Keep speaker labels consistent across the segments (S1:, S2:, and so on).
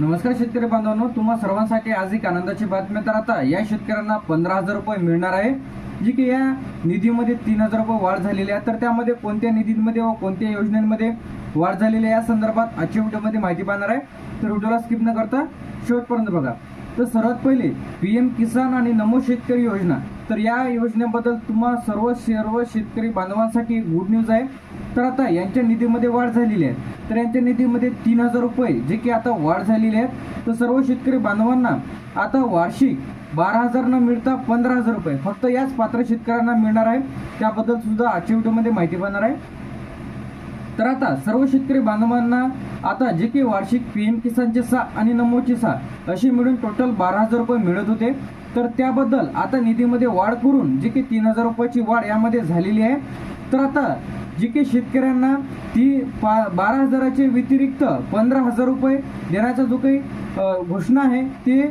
S1: नमस्कार शेतकरी बांधवांनो तुम्हा सर्वांसाठी आज एक आनंदाची बातमी तर आता या शेतकऱ्यांना पंधरा हजार रुपये मिळणार आहे. जी की या निधीमध्ये तीन हजार रुपये वाढ झालेली आहे. तर त्यामध्ये कोणत्या निधीमध्ये व कोणत्या योजनांमध्ये वाढ झालेली आहे या संदर्भात आजच्या व्हिडिओमध्ये माहिती पाहणार आहे. तर व्हिडिओला स्किप न करता शेवटपर्यंत बघा. तर सर्वात पहिले पी एम किसान आणि नमो शेतकरी योजना. तर या योजनेबद्दल तुम्हा सर्व सर्व शेतकरी बांधवांसाठी गुड न्यूज आहे. तर आता यांच्या निधीमध्ये वाढ झालेली आहे. तर यांच्या निधीमध्ये तीन हजार रुपये जे की आता वाढ झालेली आहे. तर सर्व शेतकरी बांधवांना आता वार्षिक बारा हजार न मिळता पंधरा हजार रुपये फक्त याच पात्र शेतकऱ्यांना मिळणार आहे. त्याबद्दल सुद्धा आजच्या व्हिडिओमध्ये माहिती पाहणार आहे. तर आता सर्व शेतकरी बांधवांना आता जे की वार्षिक पी एम किसानचे सहा आणि नमोचे सहा असे मिळून टोटल बारा हजार रुपये मिळत होते. तर त्याबद्दल आता निधीमध्ये वाढ करून जे की तीन हजार रुपयाची वाढ यामध्ये झालेली आहे. तर आता जे की शेतकऱ्यांना ती पा बारा हजाराचे व्यतिरिक्त पंधरा हजार रुपये देण्याचा जो काही घोषणा आहे ते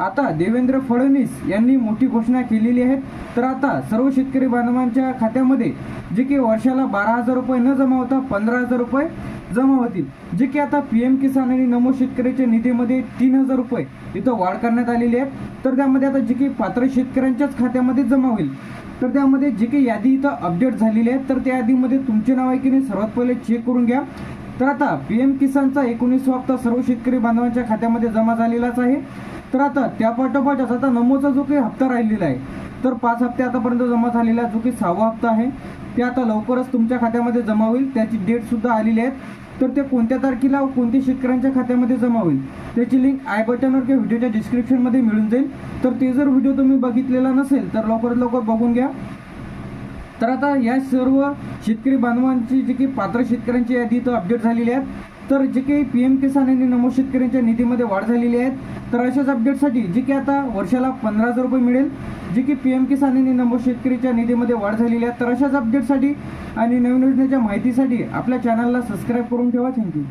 S1: आता देवेंद्र फडणवीस यांनी मोठी घोषणा केलेली आहे. तर आता सर्व शेतकरी बांधवांच्या खात्यामध्ये जे की वर्षाला बारा हजार रुपये न जमा होता पंधरा हजार रुपये जमा होतील. जे की आता पी एम किसान आणि नमो शेतकऱ्याच्या निधीमध्ये तीन हजार रुपये इथं वाढ करण्यात आलेली आहे. तर त्यामध्ये आता जे की पात्र शेतकऱ्यांच्याच खात्यामध्ये जमा होईल. तर त्यामध्ये जे काही यादी इथं अपडेट झालेली आहे तर त्या यादीमध्ये तुमचे नाव आहे की नाही सर्वात पहिले चेक करून घ्या. तर आता पी एम किसानचा एकोणीसवा हप्ता सर्व शेतकरी बांधवांच्या खात्यामध्ये जमा झालेलाच आहे. तर आता त्या पाठोपाठच आता नमोचा जो काही हप्ता राहिलेला आहे तर पाच हप्ते आतापर्यंत जमा झालेला जो की सहावा हप्ता आहे ते आता लवकरच तुमच्या खात्यामध्ये जमा होईल. त्याची डेट सुद्धा आलेली आहे. तर ते कोणत्या तारखेला व कोणत्या शेतकऱ्यांच्या खात्यामध्ये जमा होईल? त्याची लिंक आय बटनवर किंवा व्हिडिओच्या डिस्क्रिप्शनमध्ये मिळून जाईल. तर ते जर व्हिडिओ तुम्ही बघितलेला नसेल तर लवकरात लवकर बघून घ्या. तर आता या सर्व शेतकरी बांधवांची जी काही पात्र शेतकऱ्यांची यादी इथं अपडेट झालेली आहे तर जे काही पी एम किसान आणि नमो शेतकऱ्यांच्या निधीमध्ये वाढ झालेली आहे. तर अशाच अपडेटसाठी जी की आता वर्षाला पंधरा हजार रुपये मिळेल जी की पी एम किसान आणि नमो शेतकरीच्या निधीमध्ये वाढ झालेली आहे. तर अशाच अपडेटसाठी आणि नवीन योजनेच्या माहितीसाठी आपल्या चॅनलला सबस्क्राईब करून ठेवा. थँक्यू